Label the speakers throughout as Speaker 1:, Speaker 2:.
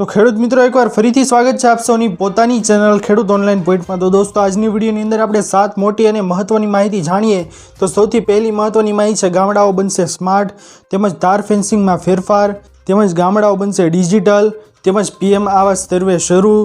Speaker 1: તો ખેડૂત મિત્રો, એકવાર ફરીથી સ્વાગત છે આપ સૌની પોતાની ચેનલ ખેડૂત ઓનલાઈન પોઈન્ટમાં. તો દોસ્તો, આજની વિડીયોની અંદર આપણે સાત મોટી અને મહત્વની માહિતી જાણીએ. તો સૌથી પહેલી મહત્ત્વની માહિતી છે, ગામડાઓ બનશે સ્માર્ટ, તેમજ તાર ફેન્સિંગમાં ફેરફાર, તેમજ ગામડાઓ બનશે ડિજિટલ, તેમજ પીએમ આવાસ સર્વે શરૂ,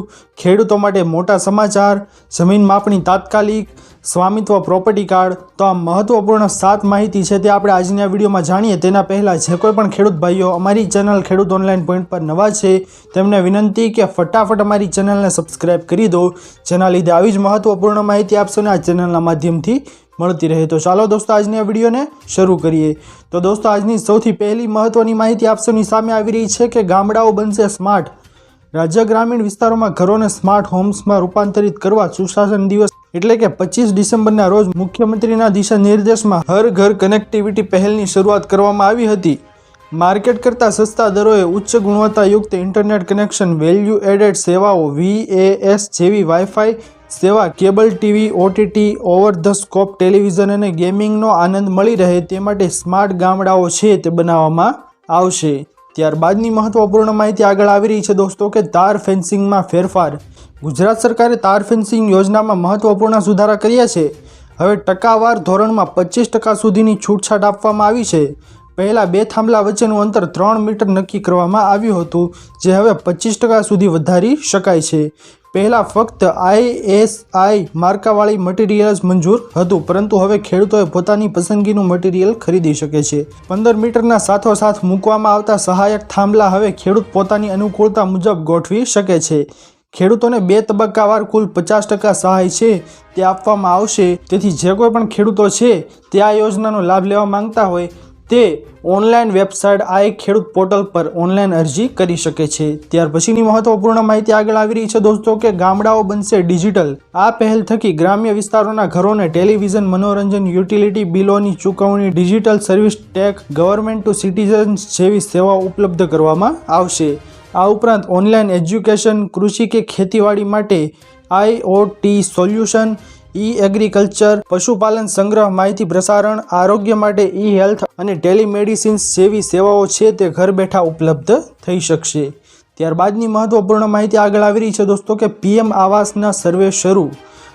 Speaker 1: ખેડૂતો માટે મોટા સમાચાર, જમીન માપણી તાત્કાલિક સ્વામિત્વ પ્રોપર્ટી કાર્ડ તો આ મહત્વપૂર્ણ સાત માહિતી છે તે આપણે આજની આ વિડીયોમાં જાણીએ. તેના પહેલાં જે કોઈ પણ ખેડૂત ભાઈઓ અમારી ચેનલ ખેડૂત ઓનલાઈન પોઈન્ટ પર નવા છે, તેમને વિનંતી કે ફટાફટ અમારી ચેનલને સબસ્ક્રાઇબ કરી દો. જેના લીધે આવી જ મહત્વપૂર્ણ માહિતી આપશોને આ ચેનલના માધ્યમથી મળતી રહે. તો ચાલો દોસ્તો, આજની આ વિડીયોને શરૂ કરીએ. તો દોસ્તો, આજની સૌથી પહેલી મહત્વની માહિતી આપશોની સામે આવી રહી છે કે ગામડાઓ બનશે સ્માર્ટ રાજ્ય ગ્રામીણ વિસ્તારોમાં ઘરોને સ્માર્ટ હોમ્સમાં રૂપાંતરિત કરવા સુશાસન દિવસ એટલે કે પચીસ ડિસેમ્બરના રોજ મુખ્યમંત્રીના દિશા નિર્દેશમાં હર ઘર કનેક્ટિવિટી પહેલની શરૂઆત કરવામાં આવી હતી. માર્કેટ કરતાં સસ્તા દરોએ ઉચ્ચ ગુણવત્તાયુક્ત ઇન્ટરનેટ કનેક્શન વેલ્યુ એડેડ સેવાઓ વીએએસ જેવી વાઈફાઈ સેવા, cable TV OTT over the scope television અને ગેમિંગનો આનંદ મળી રહે તે માટે સ્માર્ટ ગામડાઓ છે તે બનાવવામાં આવશે. ત્યારબાદની મહત્વપૂર્ણ માહિતી આગળ આવી રહી છે દોસ્તો કે તાર ફેન્સિંગમાં ફેરફાર. ગુજરાત સરકારે તાર ફેન્સિંગ યોજનામાં મહત્વપૂર્ણ સુધારા કર્યા છે. હવે ટકાવાર ધોરણમાં પચીસ ટકા સુધીની છૂટછાટ આપવામાં આવી છે. પહેલાં બે થાંભલા વચ્ચેનું અંતર ત્રણ મીટર નક્કી કરવામાં આવ્યું હતું, જે હવે પચીસ ટકા સુધી વધારી શકાય છે. પહેલાં ફક્ત આઈએસઆઈ માર્કાવાળી મટીરિયલ જ મંજૂર હતું, પરંતુ હવે ખેડૂતોએ પોતાની પસંદગીનું મટીરિયલ ખરીદી શકે છે. પંદર મીટરના સાથોસાથ મૂકવામાં આવતા સહાયક થાંભલા હવે ખેડૂત પોતાની અનુકૂળતા મુજબ ગોઠવી શકે છે. ખેડૂતોને બે તબક્કાવાર કુલ પચાસ ટકા સહાય છે તે આપવામાં આવશે. તેથી જે કોઈ પણ ખેડૂતો છે તે આ યોજનાનો લાભ લેવા માંગતા હોય તે ઓનલાઈન વેબસાઇટ આ એક ખેડૂત પોર્ટલ પર ઓનલાઈન અરજી કરી શકે છે. ત્યાર પછીની મહત્વપૂર્ણ માહિતી આગળ આવી રહી છે દોસ્તો કે ગામડાઓ બનશે ડિજિટલ. આ પહેલ થકી ગ્રામ્ય વિસ્તારોના ઘરોને ટેલિવિઝન, મનોરંજન, યુટિલિટી બિલોની ચૂકવણી, digital service tech, government to citizens જેવી સેવાઓ ઉપલબ્ધ કરવામાં આવશે. આ ઉપરાંત ઓનલાઈન એજ્યુકેશન, કૃષિ કે ખેતીવાડી માટે આઈઓટી સોલ્યુશન ઈ એગ્રીકલ્ચર પશુપાલન સંગ્રહ, માહિતી પ્રસારણ, આરોગ્ય માટે ઈ હેલ્થ અને ટેલિમેડિસિન્સ જેવી સેવાઓ છે તે ઘર બેઠા ઉપલબ્ધ થઈ શકશે. ત્યારબાદની મહત્વપૂર્ણ માહિતી આગળ આવી રહી છે દોસ્તો કે પીએમ આવાસના સર્વે શરૂ.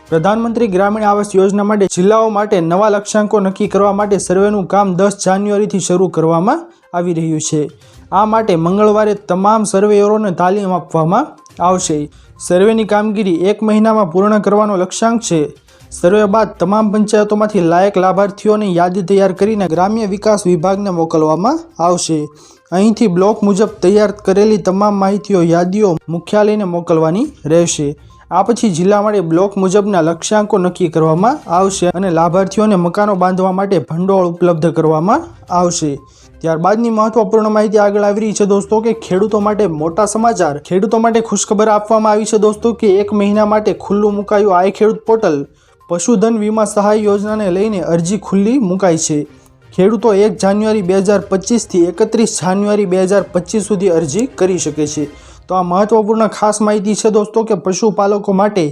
Speaker 1: પ્રધાનમંત્રી ગ્રામીણ આવાસ યોજના માટે જિલ્લાઓ માટે નવા લક્ષ્યાંકો નક્કી કરવા માટે સર્વેનું કામ દસ જાન્યુઆરીથી શરૂ કરવામાં આવી રહ્યું છે. આ માટે મંગળવારે તમામ સર્વેયરોને તાલીમ આપવામાં આવશે. સર્વેની કામગીરી એક મહિનામાં પૂર્ણ કરવાનો લક્ષ્યાંક છે. સર્વે બાદ તમામ પંચાયતોમાંથી લાયક લાભાર્થીઓની યાદી તૈયાર કરીને ગ્રામ્ય વિકાસ વિભાગને મોકલવામાં આવશે. અહીંથી બ્લોક મુજબ તૈયાર કરેલી તમામ માહિતીઓ, યાદીઓ મુખ્યાલયને મોકલવાની રહેશે. આ પછી જિલ્લા માટે બ્લોક મુજબના લક્ષ્યાંકો નક્કી કરવામાં આવશે અને લાભાર્થીઓને મકાનો બાંધવા માટે ભંડોળ ઉપલબ્ધ કરવામાં આવશે. ત્યારબાદની મહત્વપૂર્ણ માહિતી આગળ આવી રહી છે દોસ્તો કે ખેડૂતો માટે મોટા સમાચાર. ખેડૂતો માટે ખુશખબર આપવામાં આવી છે દોસ્તો કે એક મહિના માટે ખુલ્લું મુકાયું આય ખેડૂત પોર્ટલ. પશુધન વીમા સહાય યોજનાને લઈને અરજી ખુલ્લી મુકાઈ છે. ખેડૂતો એક જાન્યુઆરી બે હજાર પચીસથી એકત્રીસ જાન્યુઆરી બે હજાર પચીસ સુધી અરજી કરી શકે છે. તો આ મહત્વપૂર્ણ ખાસ માહિતી છે દોસ્તો કે પશુપાલકો માટે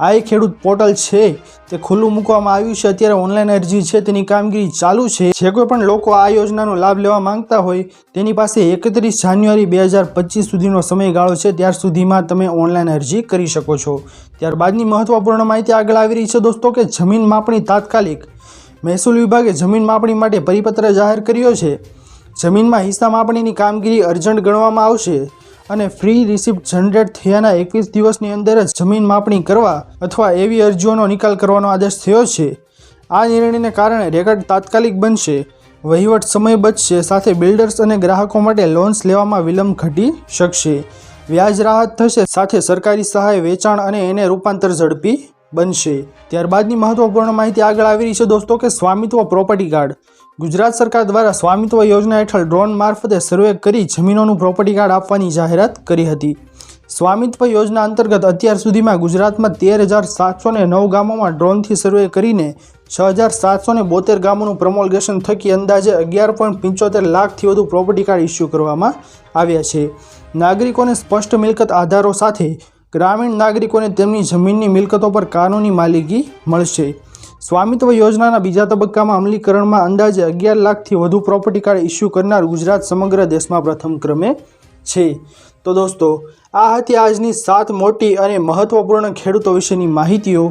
Speaker 1: આ એક ખેડૂત પોર્ટલ છે. તે ખુલ્લું મૂકવામાં આવ્યું છે. અત્યારે ઓનલાઈન અરજી છે. તેની કામગીરી ચાલુ છે. જે કોઈ પણ લોકો આ યોજનાનો લાભ લેવા માંગતા હોય તેની પાસે એકત્રીસ જાન્યુઆરી બે હજાર પચીસ સુધીનો સમયગાળો છે. ત્યાર સુધીમાં તમે ઓનલાઈન અરજી કરી શકો છો. ત્યારબાદની મહત્વપૂર્ણ માહિતી આગળ આવી રહી છે દોસ્તો કે જમીન માપણી તાત્કાલિક મહેસૂલ વિભાગે જમીન માપણી માટે પરિપત્ર જાહેર કર્યો છે. જમીનમાં હિસ્સા માપણીની કામગીરી અર્જન્ટ ગણવામાં આવશે. અને ફ્રી રિસિપ્ટ જનરેટ થયાના એકવીસ દિવસની અંદર જ જમીન માપણી કરવા અથવા એવી અરજીઓનો નિકાલ કરવાનો આદેશ થયો છે. આ નિર્ણયને કારણે રેકર્ડ તાત્કાલિક બનશે. વહીવટ સમય બચશે, સાથે બિલ્ડર્સ અને ગ્રાહકો માટે લોન્સ લેવામાં વિલંબ ઘટી શકશે. વ્યાજ રાહત થશે, સાથે સરકારી સહાય, વેચાણ અને એને રૂપાંતર ઝડપી બનશે. ત્યારબાદની મહત્વપૂર્ણ માહિતી આગળ આવી રહી છે દોસ્તો કે સ્વામિત્વ પ્રોપર્ટી કાર્ડ. ગુજરાત સરકાર દ્વારા સ્વામિત્વ યોજના હેઠળ ડ્રોન મારફતે સર્વે કરી જમીનોનું પ્રોપર્ટી કાર્ડ આપવાની જાહેરાત કરી હતી. સ્વામિત્વ યોજના અંતર્ગત અત્યાર સુધીમાં ગુજરાતમાં તેર હજાર સાતસો ને નવ ગામોમાં ડ્રોનથી સર્વે કરીને છ હજાર સાતસો ને બોતેર ગામોનું પ્રમોલગેશન થકી અંદાજે અગિયાર પોઈન્ટ પંચોતેર લાખથી વધુ પ્રોપર્ટી કાર્ડ ઇસ્યુ કરવામાં આવ્યા છે. નાગરિકોને સ્પષ્ટ મિલકત આધારો સાથે ગ્રામીણ નાગરિકોને તેમની જમીનની મિલકતો પર કાનૂની માલિકી મળશે. સ્વામિત્વ યોજનાના બીજા તબક્કામાં અમલીકરણમાં અંદાજે અગિયાર લાખથી વધુ પ્રોપર્ટી કાર્ડ ઇસ્યુ કરનાર ગુજરાત સમગ્ર દેશમાં પ્રથમ ક્રમે છે. તો દોસ્તો, આ હતી આજની સાત મોટી અને મહત્વપૂર્ણ ખેડૂતો વિશેની માહિતીઓ.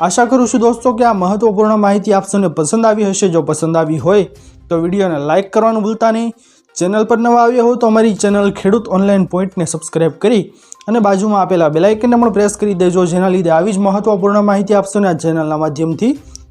Speaker 1: આશા કરું છું દોસ્તો કે આ મહત્વપૂર્ણ માહિતી આપ સૌને પસંદ આવી હશે. જો પસંદ આવી હોય તો વિડીયોને લાઇક કરવાનું ભૂલતા નહીં. ચેનલ પર નવા આવ્યા હો તો અમારી ચેનલ ખેડૂત ઓનલાઈન પોઈન્ટને સબસ્ક્રાઇબ કરી અને બાજુમાં આપેલા બેલાઇકનને પણ પ્રેસ કરી દેજો. જેના લીધે આવી જ મહત્વપૂર્ણ માહિતી આપશોને આ ચેનલના માધ્યમથી